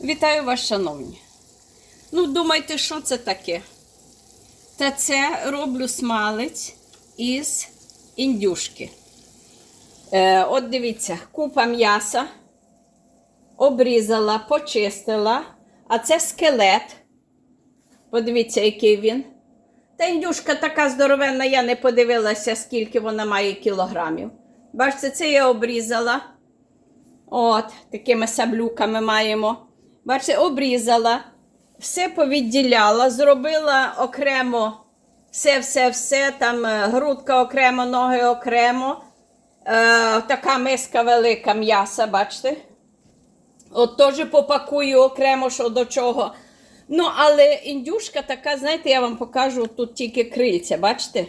Вітаю вас, шановні. Ну, думайте, що це таке? Та це роблю смалець із індюшки. Е, от дивіться, купа м'яса, обрізала, почистила, а це скелет. Подивіться, який він. Та індюшка така здоровенна, я не подивилася, скільки вона має кілограмів. Бачите, це я обрізала. От, такими саблюками маємо. Бачите, обрізала, все повідділяла, зробила окремо все-все-все, там е, грудка окремо, ноги окремо. Е, така миска велика м'яса, бачите? От теж попакую окремо, що до чого. Ну, але індюшка така, знаєте, я вам покажу тут тільки крильця, бачите?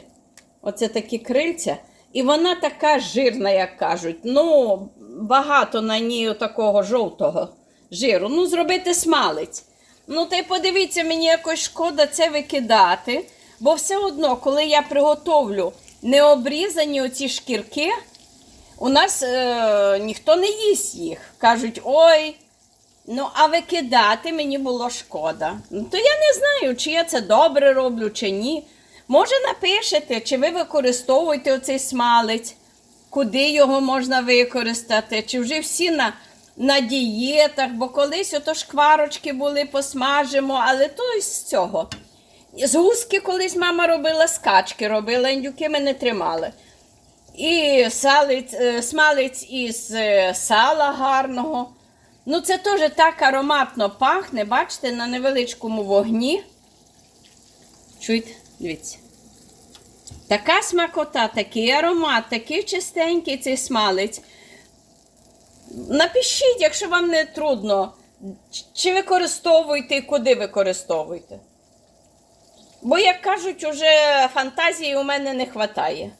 Оце такі крильця. І вона така жирна, як кажуть. Ну, багато на ній такого жовтого жиру. Ну, зробити смалець. Ну, та й подивіться, мені якось шкода це викидати. Бо все одно, коли я приготовлю необрізані оці шкірки, у нас е, ніхто не їсть їх. Кажуть, ой, ну а викидати мені було шкода. Ну, то я не знаю, чи я це добре роблю, чи ні. Може, напишете, чи ви використовуєте оцей смалець, куди його можна використати, чи вже всі на, на дієтах, бо колись ото шкварочки були, посмажимо, але то із цього. З гуски колись мама робила скачки, робила, індюки ми не тримали. І салець, е, смалець із е, сала гарного. Ну, це теж так ароматно пахне, бачите, на невеличкому вогні. Чуєте? Дивіться. Така смакота, такий аромат, такий чистенький цей смалець. Напишіть, якщо вам не трудно, чи використовуєте і куди використовуєте. Бо, як кажуть, уже фантазії у мене не вистачає.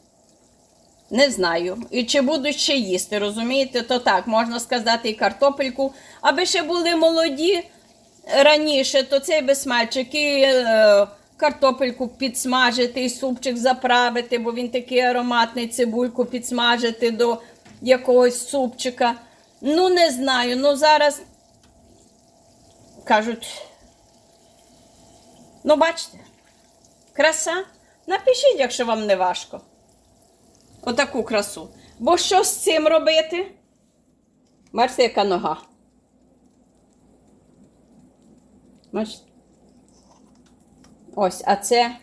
Не знаю. І чи буду ще їсти, розумієте? То так, можна сказати, і картопельку. Аби ще були молоді раніше, то цей безсмальчик і е, картопельку підсмажити, і супчик заправити, бо він такий ароматний, цибульку підсмажити до якогось супчика. Ну, не знаю. Ну, зараз кажуть. Ну, бачите, краса. Напишіть, якщо вам не важко. Отаку красу. Бо що з цим робити? Бачите, яка нога. Бачите? Ось, а це.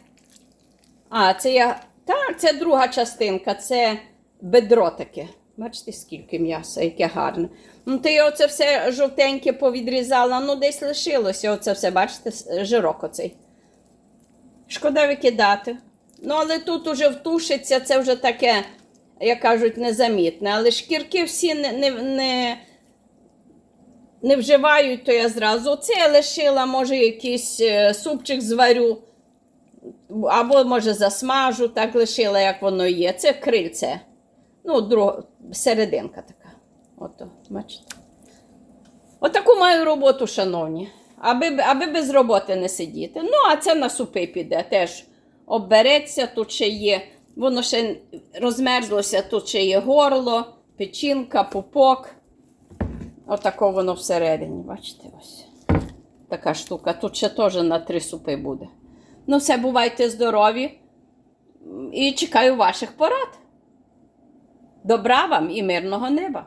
А, це я. Так, це друга частинка, це бедро таке. Бачите, скільки м'яса, яке гарне. Ну, то оце все жовтеньке повідрізала, ну десь лишилося оце все, бачите, жирок оцей. Шкода викидати. Ну, але тут уже втушиться, це вже таке, як кажуть, незамітне. Але шкірки всі не, не, не, не вживають, то я зразу. Оце я лишила, може, якийсь е, супчик зварю, або, може, засмажу, так лишила, як воно є. Це крильце. Ну, друг, серединка така. Ото, бачите. Отаку маю роботу, шановні. Аби, аби без роботи не сидіти. Ну, а це на супи піде. Теж обереться, тут ще є, воно ще розмерзлося, тут ще є горло, печінка, пупок. Отако воно всередині, бачите, ось. Така штука. Тут ще теж на три супи буде. Ну, все, бувайте здорові. І чекаю ваших порад. Добра вам і мирного неба!